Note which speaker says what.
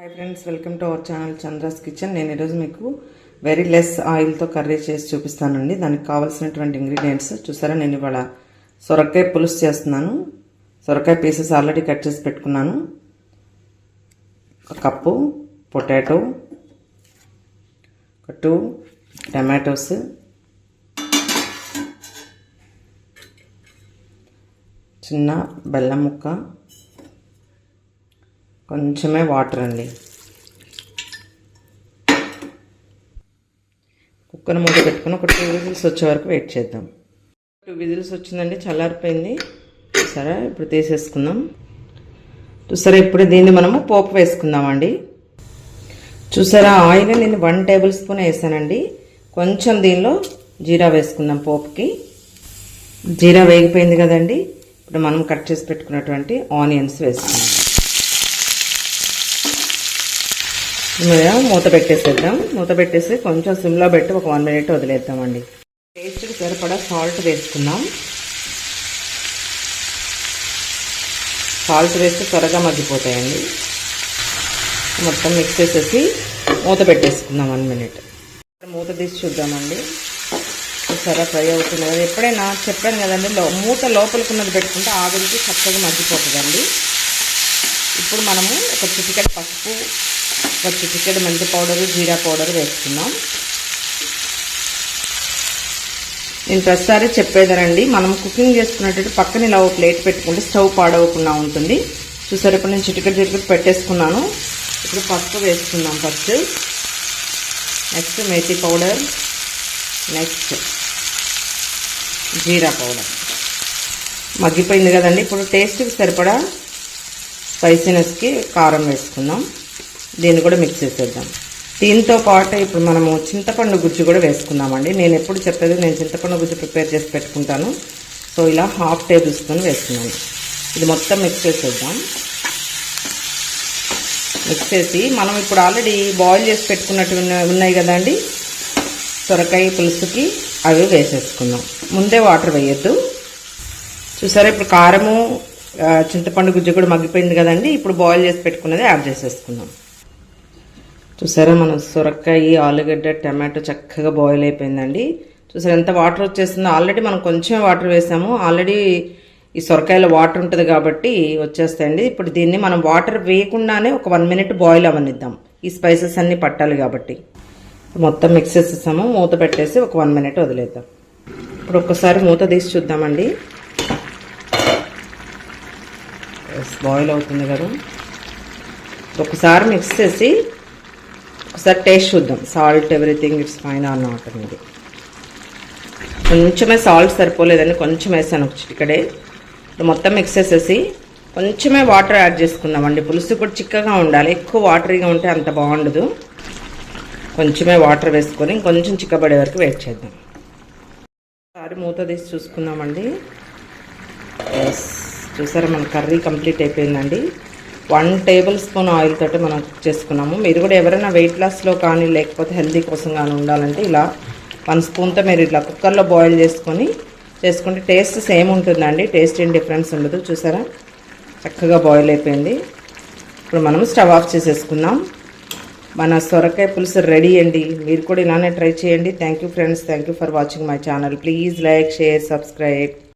Speaker 1: Hi friends welcome to our channel Chandra's kitchen నేను ఈరోజు మీకు వెరీ లెస్ ఆయిల్తో కర్రీ చేసి చూపిస్తానండి. దానికి కావాల్సినటువంటి ఇంగ్రీడియంట్స్ చూసారా? నేను ఇవాళ సొరకాయ పులుసు చేస్తున్నాను. సొరకాయ పీసెస్ ఆల్రెడీ కట్ చేసి పెట్టుకున్నాను. ఒక కప్పు పొటాటో ఒక టూ టమాటోస్ చిన్న బెల్లం ముక్క కొంచెమే వాటర్ అండి. కుక్కర్ మూత పెట్టుకుని ఒక టూ విజిల్స్ వచ్చే వరకు వెయిట్ చేద్దాం. టూ విజిల్స్ వచ్చిందండి చల్లారిపోయింది. సరే ఇప్పుడు తీసేసుకుందాం. చూసారా ఇప్పుడు దీన్ని మనము పోపు వేసుకుందామండి. చూసారా ఆయిల్ నేను వన్ టేబుల్ స్పూన్ వేసానండి. కొంచెం దీనిలో జీరా వేసుకుందాం పోపుకి. జీరా వేగిపోయింది కదండి. ఇప్పుడు మనం కట్ చేసి పెట్టుకున్నటువంటి ఆనియన్స్ వేసుకుందాం. మీద మూత పెట్టేసేద్దాం. మూత పెట్టేసి కొంచెం సిమ్లో పెట్టి ఒక వన్ మినిట్ వదిలేద్దామండి. టేస్ట్కి సరిపడా సాల్ట్ వేసుకుందాం. సాల్ట్ వేస్తే త్వరగా మగ్గిపోతాయండి. మొత్తం మిక్స్ చేసేసి మూత పెట్టేసుకుందాం వన్ మినిట్. మూత తీసి చూద్దామండి. సరే ఫ్రై అవుతుంది కదా ఎప్పుడైనా చెప్పాను కదండి లో మూత లోపలికున్నది పెట్టుకుంటే ఆవిరికి చక్కగా మగ్గిపోతుందండి. ఇప్పుడు మనము ఒక చిటికెట్ పసుపు ఒక చిటికెడ మెంతి పౌడరు జీరా పౌడర్ వేసుకున్నాం నేను ప్రతిసారి చెప్పేదనండి మనం కుకింగ్ చేసుకున్నట్టు పక్కన ఇలా ఒక ప్లేట్ పెట్టుకుంటే స్టవ్ పాడవకుండా ఉంటుంది. చూసారు ఇప్పుడు నేను చిటికెడ చిటికెడ పెట్టేసుకున్నాను. ఇప్పుడు పసుపు వేసుకుందాం first. Next methi powder. Next జీరా పౌడర్. మగ్గిపోయింది కదండి ఇప్పుడు టేస్ట్కి సరిపడా స్పైసీనెస్కి కారం వేసుకుందాం. దీన్ని కూడా మిక్స్ చేసేద్దాం. దీంతో పాటు ఇప్పుడు మనము చింతపండు గుజ్జు కూడా వేసుకుందామండి. నేను ఎప్పుడు చెప్పేది నేను చింతపండు గుజ్జు ప్రిపేర్ చేసి పెట్టుకుంటాను. సో ఇలా హాఫ్ టేబుల్ స్పూన్ వేస్తున్నాను. ఇది మొత్తం మిక్స్ చేసేద్దాం. మిక్స్ చేసి మనం ఇప్పుడు ఆల్రెడీ బాయిల్ చేసి పెట్టుకున్నట్టు ఉన్నాయి కదండి? సొరకాయ పులుసుకి అవి వేసేసుకుందాం. ముందే వాటర్ వేయద్దు. చూసారా ఇప్పుడు కారము చింతపండు గుజ్జు కూడా మగ్గిపోయింది కదండి? ఇప్పుడు బాయిల్ చేసి పెట్టుకున్నది యాడ్ చేసేసుకుందాం. చూసారా మనం సొరకాయ ఆలుగడ్డ టమాటో చక్కగా బాయిల్ అయిపోయిందండి. చూసారా ఎంత వాటర్ వచ్చేస్తుందో? ఆల్రెడీ మనం కొంచెం వాటర్ వేసాము. ఆల్రెడీ ఈ సొరకాయలో వాటర్ ఉంటుంది కాబట్టి వచ్చేస్తాయండి. ఇప్పుడు దీన్ని మనం వాటర్ వేయకుండానే ఒక వన్ మినిట్ బాయిల్ అవనిద్దాం ఈ స్పైసెస్ అన్నీ పట్టాలి కాబట్టి. మొత్తం మిక్స్ చేసేసాము. మూత పెట్టేసి ఒక వన్ మినిట్ వదిలేద్దాం. ఇప్పుడు ఒక్కసారి మూత తీసి చూద్దామండి. బాయిల్ అవుతుంది కదా. ఒకసారి మిక్స్ చేసి ఒకసారి టేస్ట్ చూద్దాం. Salt everything it's fine or not అనేది. కొంచెమే సాల్ట్ సరిపోలేదని కొంచెం వేసాను ఒక చిటికడే. మొత్తం మిక్స్ చేసేసి కొంచెమే వాటర్ యాడ్ చేసుకున్నామండి. పులుసు కూడా చిక్కగా ఉండాలి. ఎక్కువ వాటరీగా ఉంటే అంత బాగుండదు. కొంచెమే వాటర్ వేసుకొని కొంచెం చిక్కబడే వరకు వెయిట్ చేద్దాం. ఒకసారి మూత తీసి చూసుకుందామండి. ఎస్ చూసారా మన కర్రీ కంప్లీట్ అయిపోయిందండి. వన్ టేబుల్ స్పూన్ ఆయిల్ తోటి మనం కుక్ చేసుకున్నాము. మీరు కూడా ఎవరైనా వెయిట్ లాస్లో కానీ లేకపోతే హెల్తీ కోసం కానీ ఉండాలంటే ఇలా వన్ స్పూన్తో మీరు ఇట్లా కుక్కర్లో బాయిల్ చేసుకొని చేసుకుంటే టేస్ట్ సేమ్ ఉంటుందండి. టేస్ట్ ఏం డిఫరెన్స్ ఉండదు. చూసారా? చక్కగా బాయిల్ అయిపోయింది. ఇప్పుడు మనం స్టవ్ ఆఫ్ చేసేసుకుందాం. మన సొరకాయ పులుసు రెడీ అండి. మీరు కూడా ఇలానే ట్రై చేయండి. Thank you friends thank you for watching my channel please like share subscribe